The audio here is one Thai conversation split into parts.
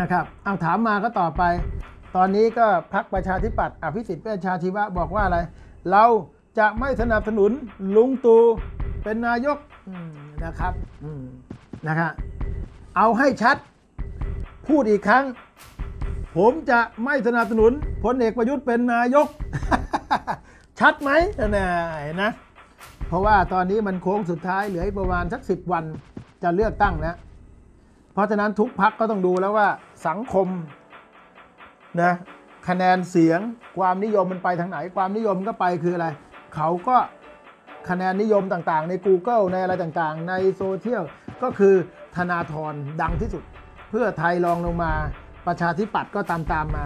นะครับ เอาถามมาก็ต่อไป ตอนนี้ก็พักประชาธิปัตย์อภิสิทธิ์เวชชาชีวะบอกว่าอะไร เราจะไม่สนับสนุนลุงตู่เป็นนายกนะครับนะครับเอาให้ชัดพูดอีกครั้ง ผมจะไม่สนับสนุนพลเอกประยุทธ์เป็นนายก ชัดไหมนะนะ เพราะว่าตอนนี้มันโค้งสุดท้ายเหลืออีกประมาณสักสิบวันจะเลือกตั้งแล้ว เพราะฉะนั้นทุกพักก็ต้องดูแล้วว่าสังคมนะคะแนนเสียงความนิยมมันไปทางไหน ความนิยมก็ไปคืออะไร เขาก็คะแนนนิยมต่างๆ ใน Google ในอะไรต่างๆ ในโซเชียลก็คือธนาธรดังที่สุด เพื่อไทยรองลงมาประชาธิปัตย์ก็ตามตามมา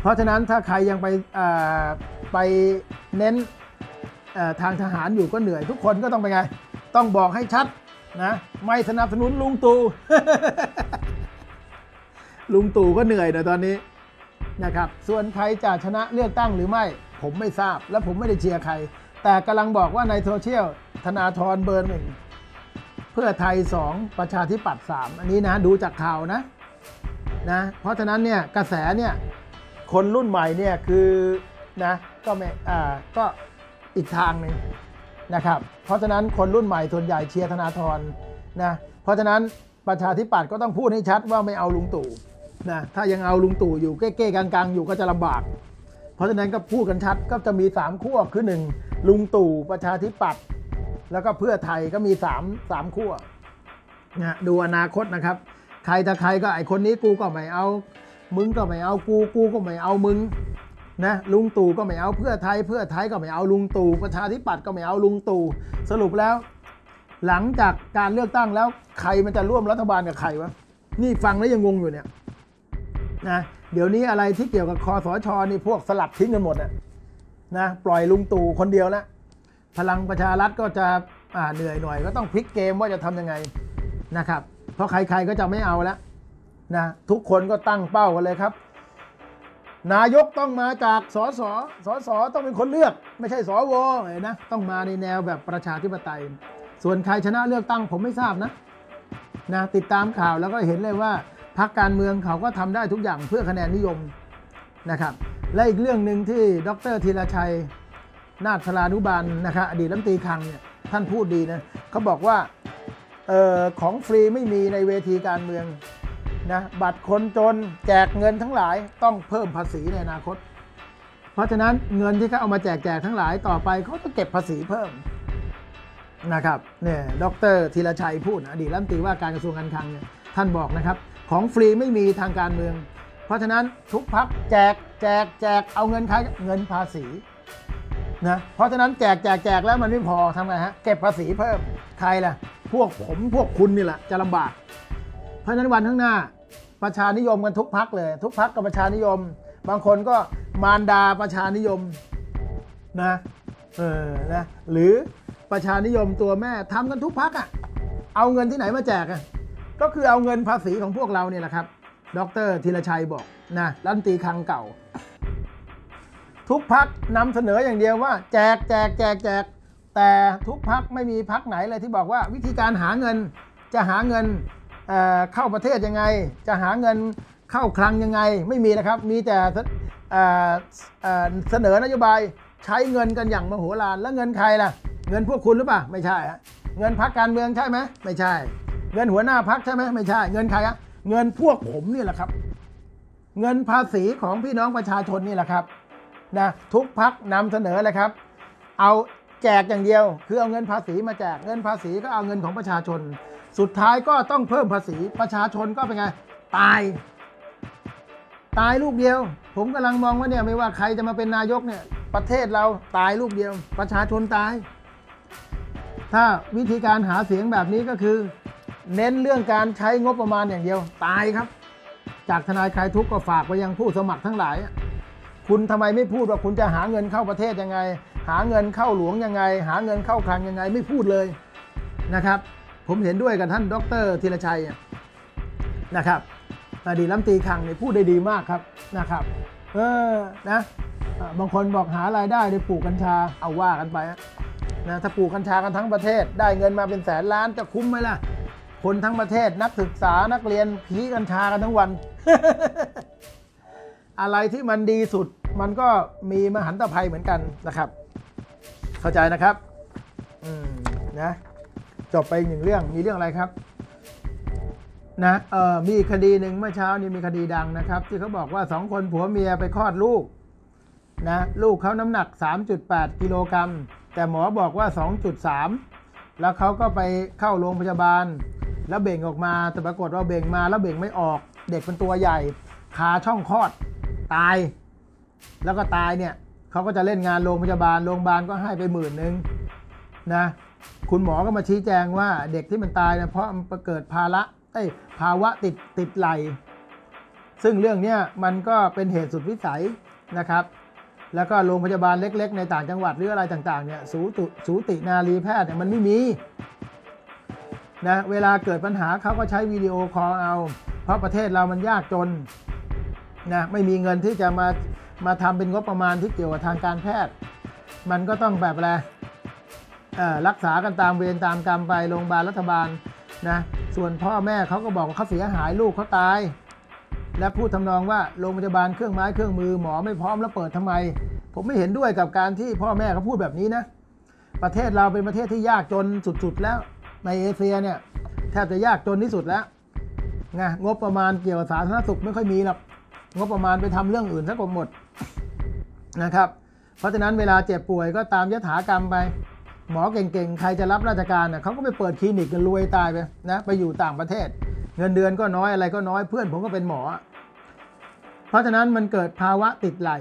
เพราะฉะนั้นถ้าใครยังไปไปเน้นทางทหารอยู่ก็เหนื่อย ทุกคนก็ต้องไปไง ต้องบอกให้ชัด นะไม่สนับสนุนลุงตู่ลุงตู่ก็เหนื่อยนะตอนนี้นะครับ ส่วนใครจะชนะเลือกตั้งหรือไม่ ผมไม่ทราบ และผมไม่ได้เชียร์ใคร แต่กำลังบอกว่าในโซเชียลธนาธรเบอร์หนึ่งเพื่อไทย 2 ประชาธิปัตย์3อันนี้นะดูจากข่าวนะนะเพราะฉะนั้นเนี่ยกระแสเนี่ยคนรุ่นใหม่เนี่ยคือนะก็ไม่อ่าก็อีกทางหนึ่ง นะครับ เพราะฉะนั้นคนรุ่นใหม่ส่วนใหญ่เชียร์ธนาธรนะ เพราะฉะนั้นประชาธิปัตย์ก็ต้องพูดให้ชัดว่าไม่เอาลุงตู่นะ ถ้ายังเอาลุงตู่อยู่เก้ๆกลางๆ อยู่ก็จะลำบาก เพราะฉะนั้นก็พูดกันชัดก็จะมี3ขั้วคือ1ลุงตู่ประชาธิปัตย์แล้วก็เพื่อไทยก็มี3 3ขั้วนะดูอนาคตนะครับ ใครถ้าใครก็ไอคนนี้กูก็ไม่เอา มึงก็ไม่เอากูกูก็ไม่เอามึง นะลุงตู่ก็ไม่เอาเพื่อไทย เพื่อไทยก็ไม่เอาลุงตู่ประชาธิปัตย์ก็ไม่เอาลุงตู่สรุปแล้ว หลังจากการเลือกตั้งแล้วใครมันจะร่วมรัฐบาลกับใครวะนี่ฟังแล้วยังงงอยู่เนี่ยนะเดี๋ยวนี้อะไรที่เกี่ยวกับคอสชนี่พวกสลับทิ้งกันหมดอะนะปล่อยลุงตู่คนเดียวแล้วพลังประชารัฐก็จะอ่าเหนื่อยหน่อย ก็ต้องพลิกเกมว่าจะทำยังไงนะครับ เพราะใครๆก็จะไม่เอาแล้วนะทุกคนก็ตั้งเป้ากันเลยครับ นายกต้องมาจากสสสสต้องเป็นคนเลือก ไม่ใช่สวเห็นนะต้องมาในแนวแบบประชาธิปไตย ส่วนใครชนะเลือกตั้งผมไม่ทราบนะนะติดตามข่าวแล้วก็เห็นเลยว่าพรรคการเมืองเขาก็ทำได้ทุกอย่างเพื่อคะแนนนิยมนะครับ และอีกเรื่องหนึ่งที่ดรธีรชัย นาถลานุบาลนะครับอดีตรัฐมนตรีคลังเนี่ยท่านพูดดีนะเขาบอกว่าเออของฟรีไม่มีในเวทีการเมือง นะบัตรคนจนแจกเงินทั้งหลายต้องเพิ่มภาษีในอนาคต เพราะฉะนั้นเงินที่เขาเอามาแจกแจกทั้งหลายต่อไปเขาต้องเก็บภาษีเพิ่มนะครับเนี่ยดรธีรชัยพูดอดีตรัฐมนตรีว่าการกระทรวงการคลังเนี่ยท่านบอกนะครับ ของฟรีไม่มีทางการเมือง เพราะฉะนั้นทุกพักแจกแจกแจกเอาเงินใครเงินภาษีนะเพราะฉะนั้นแจกแจกแจกแล้วมันไม่พอทำไงฮะเก็บภาษีเพิ่มใครล่ะ พวกผมพวกคุณนี่แหละจะลำบาก เพราะฉะนั้นวันข้างหน้า ประชานิยมกันทุกพักเลย ทุกพักกับประชานิยม บางคนก็มารดาประชานิยมนะเออนะหรือประชานิยมตัวแม่ทำกันทุกพักอะ่ะเอาเงินที่ไหนมาแจกอะ่ะก็คือเอาเงินภาษีของพวกเราเนี่ยแหละครับ ดรธีรชัยบอกนะรัฐมนตรีคลังเก่า ทุกพักนำเสนออย่างเดียวว่า แจกแจกแจกแจกแต่ทุกพักไม่มีพักไหนเลยที่บอกว่าวิธีการหาเงินจะหาเงิน เข้าประเทศยังไง จะหาเงินเข้าคลังยังไงไม่มีนะครับ มีแต่เเเสนอนโยบายใช้เงินกันอย่างมโหฬารแล้วเงินใครล่ะ เงินพวกคุณหรือเปล่าไม่ใช่ฮะเงินพักการเมืองใช่ไหมไม่ใช่ เงินหัวหน้าพักใช่ไหมไม่ใช่ เงินใครอะเงินพวกผมนี่แหละครับ เงินภาษีของพี่น้องประชาชนนี่แหละครับนะทุกพักนำเสนอเลยครับ เอาแจกอย่างเดียว คือเอาเงินภาษีมาแจกเงินภาษีก็เอาเงินของประชาชน สุดท้ายก็ต้องเพิ่มภาษีประชาชนก็เป็นไง ตาย ตายลูกเดียว ผมกำลังมองว่าเนี่ยไม่ว่าใครจะมาเป็นนายกเนี่ย ประเทศเราตายลูกเดียว ประชาชนตาย ถ้าวิธีการหาเสียงแบบนี้ก็คือ เน้นเรื่องการใช้งบประมาณอย่างเดียว ตายครับ จากทนายคลายทุกข์ก็ฝากไปยังผู้สมัครทั้งหลายคุณทำไมไม่พูดว่าคุณจะหาเงินเข้าประเทศยังไง หาเงินเข้าหลวงยังไง หาเงินเข้าคลังยังไงไม่พูดเลยนะครับ ผมเห็นด้วยกับท่านดรธีรชัยนะครับอดีตรัฐมนตรีคลังเนี่ยพูดได้ดีมากครับนะครับ เออนะบางคนบอกหารายได้ในปลูกกัญชาเอาว่ากันไปนะถ้าปลูกกัญชากันทั้งประเทศ ได้เงินมาเป็นแสนล้านจะคุ้มไหมล่ะ คนทั้งประเทศนักศึกษานักเรียนผีกัญชากันทั้งวัน อะไรที่มันดีสุดมันก็มีมหันตภัยเหมือนกันนะครับ เข้าใจนะครับ อืมนะ จบไปอีกหนึ่งเรื่องมีเรื่องอะไรครับนะเออมีคดีหนึ่งเมื่อเช้านี้มีคดีดังนะครับ ที่เขาบอกว่าสองคนผัวเมียไปคลอดลูกนะลูกเขาน้ำหนัก 3.8 กิโลกรัม แต่หมอบอกว่า 2.3 แล้วเขาก็ไปเข้าโรงพยาบาล แล้วเบ่งออกมาแต่ปรากฏว่าเบ่งมาแล้วเบ่งไม่ออก เด็กเป็นตัวใหญ่คาช่องคลอดตาย แล้วก็ตายเนี่ยเขาก็จะเล่นงานโรงพยาบาลโรงพยาบาลก็ให้ไปหมื่นหนึ่งนะ คุณหมอก็มาชี้แจงว่าเด็กที่มันตายเนี่ยเพราะมันเกิดภาระเอ้ยภาวะติดติดไหล ซึ่งเรื่องเนี้ยมันก็เป็นเหตุสุดวิสัยนะครับ แล้วก็โรงพยาบาลเล็ก ๆ ในต่างจังหวัดหรืออะไรต่างๆเนี่ยสูติสูตินารีแพทย์เนี่ยมันไม่มีนะเวลาเกิดปัญหาเขาก็ใช้วิดีโอคอลเอา เพราะประเทศเรามันยากจนนะไม่มีเงินที่จะมามาทำเป็นงบประมาณที่เกี่ยวกับทางการแพทย์ มันก็ต้องแบบอะไร รักษากันตามเวรตามกรรมไปโรงพยาบาลรัฐบาลนะส่วนพ่อแม่เขาก็บอกว่าเขาเสียหายลูกเขาตาย และพูดทำนองว่าโรงพยาบาลเครื่องไม้เครื่องมือหมอไม่พร้อมแล้วเปิดทำไม ผมไม่เห็นด้วยกับการที่พ่อแม่เขาพูดแบบนี้นะประเทศเราเป็นประเทศที่ยากจนสุดๆแล้วในเอเชียเนี่ยแทบจะยากจนที่สุดแล้วนะงบประมาณเกี่ยวกับสาธารณสุขไม่ค่อยมีหรอกงบประมาณไปทำเรื่องอื่นซะหมดนะครับ เพราะฉะนั้นเวลาเจ็บป่วยก็ตามยถากรรมไป หมอเก่งๆ ใครจะรับราชการน่ะเขาก็ไปเปิดคลินิกกันรวยตายไปนะไปอยู่ต่างประเทศ เงินเดือนก็น้อยอะไรก็น้อยเพื่อนผมก็เป็นหมอ เพราะฉะนั้นมันเกิดภาวะติดไหล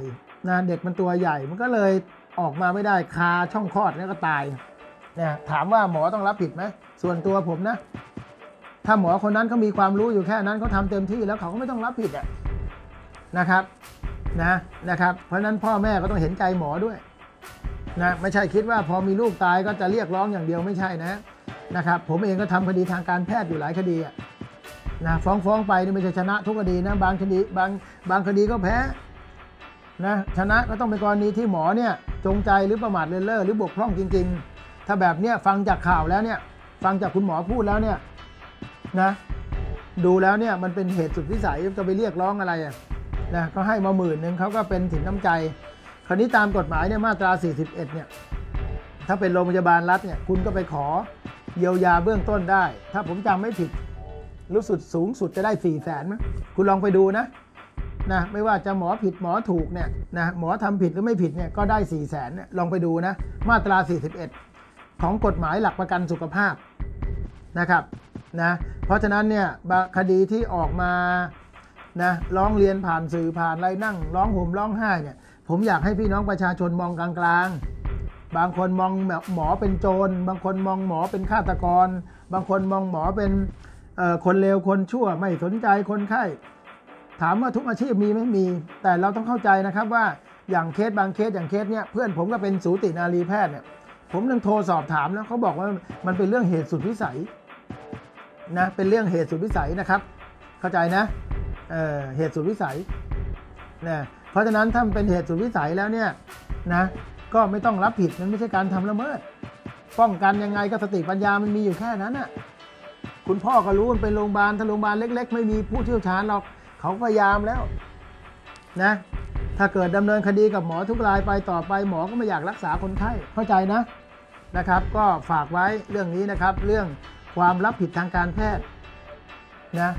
นะเด็กมันตัวใหญ่มันก็เลยออกมาไม่ได้คาช่องคลอดแล้วก็ตายเนะถามว่าหมอต้องรับผิดไหมส่วนตัวผมนะ ถ้าหมอคนนั้นเขามีความรู้อยู่แค่นั้นเขาทำเต็มที่แล้วเขาก็ไม่ต้องรับผิดอะนะครับนะนะครับ เพราะฉะนั้นพ่อแม่ก็ต้องเห็นใจหมอด้วย นะไม่ใช่คิดว่าพอมีลูกตายก็จะเรียกร้องอย่างเดียวไม่ใช่นะนะครับผมเองก็ทำคดีทางการแพทย์อยู่หลายคดีนะฟ้องฟ้องไปนี่ไม่ใช่ชนะทุกคดีนะบางคดีบางบางคดีก็แพ้นะชนะก็ต้องเป็นกรณีที่หมอเนี่ยจงใจหรือประมาทเลินเล่อหรือบกพร่องจริง ๆ ถ้าแบบเนี้ยฟังจากข่าวแล้วเนี่ยฟังจากคุณหมอพูดแล้วเนี่ยนะดูแล้วเนี่ยมันเป็นเหตุสุดวิสัยจะไปเรียกร้องอะไรอะนะก็ให้มาหมื่นหนึ่งเขาก็เป็นสินน้ำใจ คราวนี้ตามกฎหมายเนี่ยมาตรา 41 เนี่ย ถ้าเป็นโรงพยาบาลรัฐเนี่ย คุณก็ไปขอเยียวยาเบื้องต้นได้ ถ้าผมจำไม่ผิด รู้สุดสูงสุดจะได้4ี่แสนมั้ยคุณลองไปดูนะ นะ ไม่ว่าจะหมอผิดหมอถูกเนี่ย นะ หมอทำผิดหรือไม่ผิดเนี่ย ก็ได้4ี่แสนเนี่ยลองไปดูนะ มาตรา 41 ของกฎหมายหลักประกันสุขภาพนะครับ นะ เพราะฉะนั้นเนี่ยคดีที่ออกมา นะ ร้องเรียนผ่านสื่อผ่านไรนั่ง ร้องห่มร้องไห้เนี่ย ผมอยากให้พี่น้องประชาชนมองกลางๆ บางคนมองหมอเป็นโจร บางคนมองหมอเป็นฆาตกร บางคนมองหมอเป็นคนเลวคนชั่วไม่สนใจคนไข้ ถามว่าทุกอาชีพมีไหม่มี แต่เราต้องเข้าใจนะครับว่าอย่างเคสบางเคสอย่างเคสเนี้ยเพื่อนผมก็เป็นสูตินารีแพทย์เนี่ยผมต้องโทรสอบถามแล้วเขาบอกว่ามันเป็นเรื่องเหตุสุดวิสัยนะเป็นเรื่องเหตุสุดวิสัยนะครับ เข้าใจนะเเหตุสุดวิสัยนะ เพราะฉะนั้นถ้ามันเป็นเหตุสุดวิสัยแล้วเนี่ยนะก็ไม่ต้องรับผิดมันไม่ใช่การทำละเมิด ป้องกันยังไงก็สติปัญญามันมีอยู่แค่นั้นน่ะคุณพ่อก็รู้มันเป็นโรงพยาบาลถ้าโรงพยาบาลเล็ก ๆ ไม่มีผู้เชี่ยวชาญหรอกเขาพยายามแล้วนะถ้าเกิดดำเนินคดีกับหมอทุกรายไปต่อไปหมอก็ไม่อยากรักษาคนไข้เข้าใจนะนะครับ ก็ฝากไว้เรื่องนี้นะครับ เรื่องความรับผิดทางการแพทย์ นะ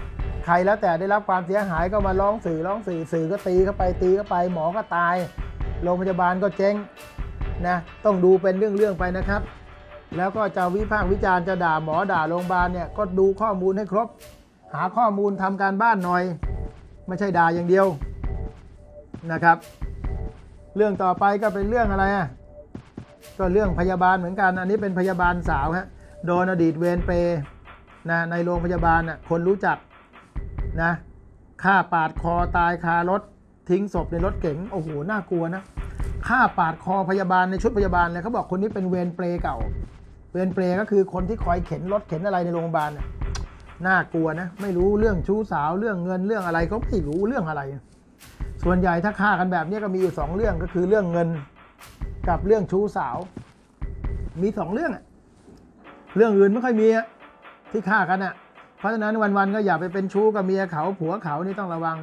ใครแล้วแต่ได้รับความเสียหายก็มาร้องสื่อร้องสื่อสื่อก็ตีเข้าไปตีเข้าไปหมอก็ตาย โรงพยาบาลก็เจ๊งนะต้องดูเป็นเรื่องๆไปนะครับ แล้วก็จะวิพากษ์วิจารณ์จะด่าหมอด่าโรงพยาบาลเนี่ยก็ดูข้อมูลให้ครบ หาข้อมูลทำการบ้านหน่อย ไม่ใช่ด่าอย่างเดียวนะครับ เรื่องต่อไปก็เป็นเรื่องอะไรอะก็เรื่องพยาบาลเหมือนกัน อันนี้เป็นพยาบาลสาวฮะโดนอดีตเวรเปรย์ นะในโรงพยาบาลน่ะคนรู้จักนะฆ่าปาดคอตายคารถ ทิ้งศพในรถเก๋งโอ้โหน่ากลัวนะฆ่าปาดคอพยาบาลในชุดพยาบาลเลยเขาบอกคนนี้เป็นเวรเปรย์เก่า เวรเปรย์ก็คือคนที่คอยเข็นรถเข็นอะไรในโรงพยาบาลน่ะน่ากลัวนะไม่รู้เรื่องชู้สาวเรื่องเงินเรื่องอะไรก็ไม่รู้เรื่องอะไร ส่วนใหญ่ถ้าฆ่ากันแบบนี้ก็มีอยู่สองเรื่องก็คือเรื่องเงินกับเรื่องชู้สาว มีสองเรื่องอะเรื่องอื่นไม่ค่อยมีอะ ที่ฆ่ากันอะเพราะฉะนั้นวันๆก็อย่าไปเป็นชู้กับเมียเขาผัวเขานี่ต้องระวัง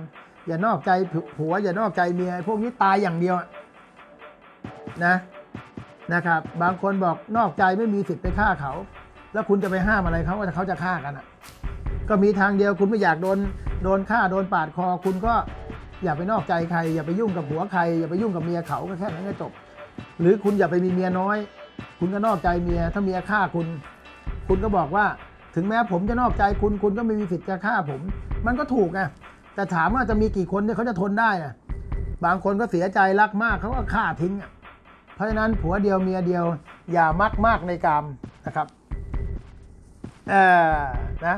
อย่านอกใจผัวอย่านอกใจเมียพวกนี้ตายอย่างเดียวนะนะครับ บางคนบอกนอกใจไม่มีสิทธิ์ไปฆ่าเขา แล้วคุณจะไปห้ามอะไรเขาว่าเขาจะฆ่ากันอะ ก็มีทางเดียวคุณไม่อยากโดนโดนฆ่าโดนปาดคอ คุณก็อย่าไปนอกใจใคร อย่าไปยุ่งกับผัวใคร อย่าไปยุ่งกับเมียเขาก็แค่นั้นก็จบ หรือคุณอย่าไปมีเมียน้อย คุณก็นอกใจเมียถ้าเมียฆ่าคุณ คุณก็บอกว่า ถึงแม้ผมจะนอกใจคุณคุณก็ไม่มีสิทธิ์จะฆ่าผม มันก็ถูกไงแต่ถามว่าจะมีกี่คนที่เขาจะทนได้อะบางคนก็เสียใจรักมากเขาก็ฆ่าทิ้งอะเพราะฉะนั้นผัวเดียวเมียเดียว อย่ามักมากในกามนะครับเออนะ